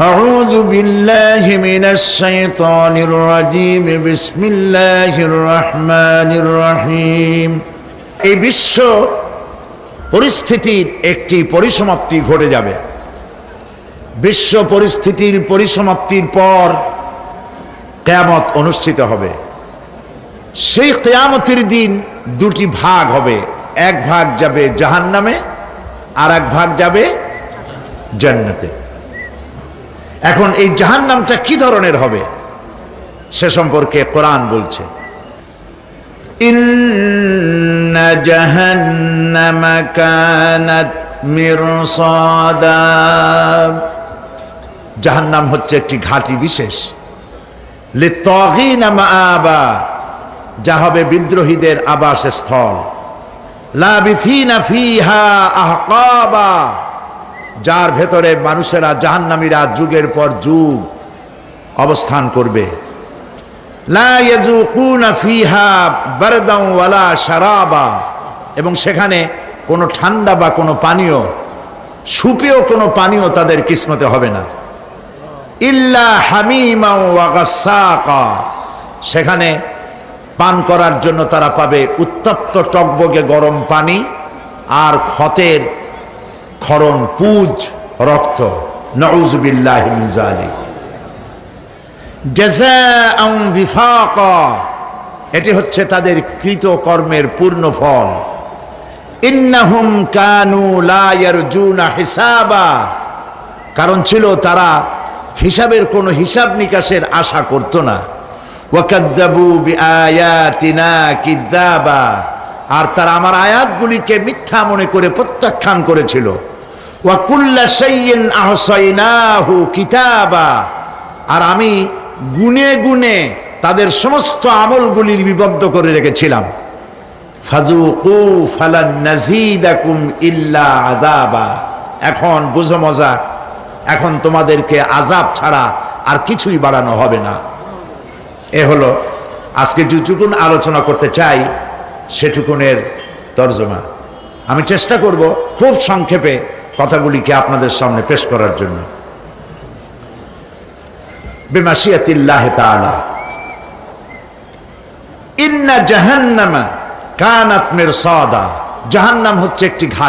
أعوذ بالله من الشيطان الرجيم بسم الله الرحمن الرحيم এই বিশ্ব পরিস্থিতির একটি পরিসমাপ্তি ঘটে যাবে বিশ্ব পরিস্থিতির পরিসমাপ্তির পর কেয়ামত অনুষ্ঠিত হবে সেই কেয়ামতের দিন দুটি ভাগ হবে এক ভাগ যাবে জাহান্নামে আর এক ভাগ যাবে জান্নাতে এখন এই জাহান্নামটা কি ধরনের হবে? সে সম্পর্কে কোরআন বলছে জাহান্নামা হচ্ছে একটি ঘাঁটি বিশেষ। মাআবা। যা হবে বিদ্রোহীদের আবাসস্থল। লাবিথিনা ফিহা আহকাবা। যার ভেতরে মানুষেরা জাহান্নামীরা যুগের পর যুগ অবস্থান করবে। শারাবা। এবং সেখানে কোনো ঠান্ডা বা কোনো পানীয়, সুপেয় কোনো পানীয় তাদের কিসমতে হবে না। ইল্লা হামিমা সেখানে পান করার জন্য তারা পাবে উত্তপ্ত টকবগে গরম পানি আর ক্ষতের খরণ, পুজ, রক্ত। এটি হচ্ছে তাদের কৃত কর্মের পূর্ণ ফল। ইন্নাহুম কানু হিসাবা। কারণ ছিল তারা হিসাবের কোনো হিসাব নিকাশের আশা করত না। আর তারা আমার আয়াতগুলিকে মিথ্যা মনে করে প্রত্যাখ্যান করেছিল। কিতাবা। আর আমি গুনে গুনে তাদের সমস্ত আমলগুলি লিপিবদ্ধ করে রেখেছিলাম। আযাবা। এখন বুঝো মজা, এখন তোমাদেরকে আজাব ছাড়া আর কিছুই বাড়ানো হবে না। এ হলো আজকে যেটুকুন আলোচনা করতে চাই, সেটুকুনের তর্জমা। আমি চেষ্টা করব খুব সংক্ষেপে কথাগুলিকে আপনাদের সামনে পেশ করার জন্য। বেমাসিয়াতিল্লাহ তাআলা। ইন্না জাহান্নামা কানাত মিরসাদা। জাহান্নাম হচ্ছে একটি ঘাট।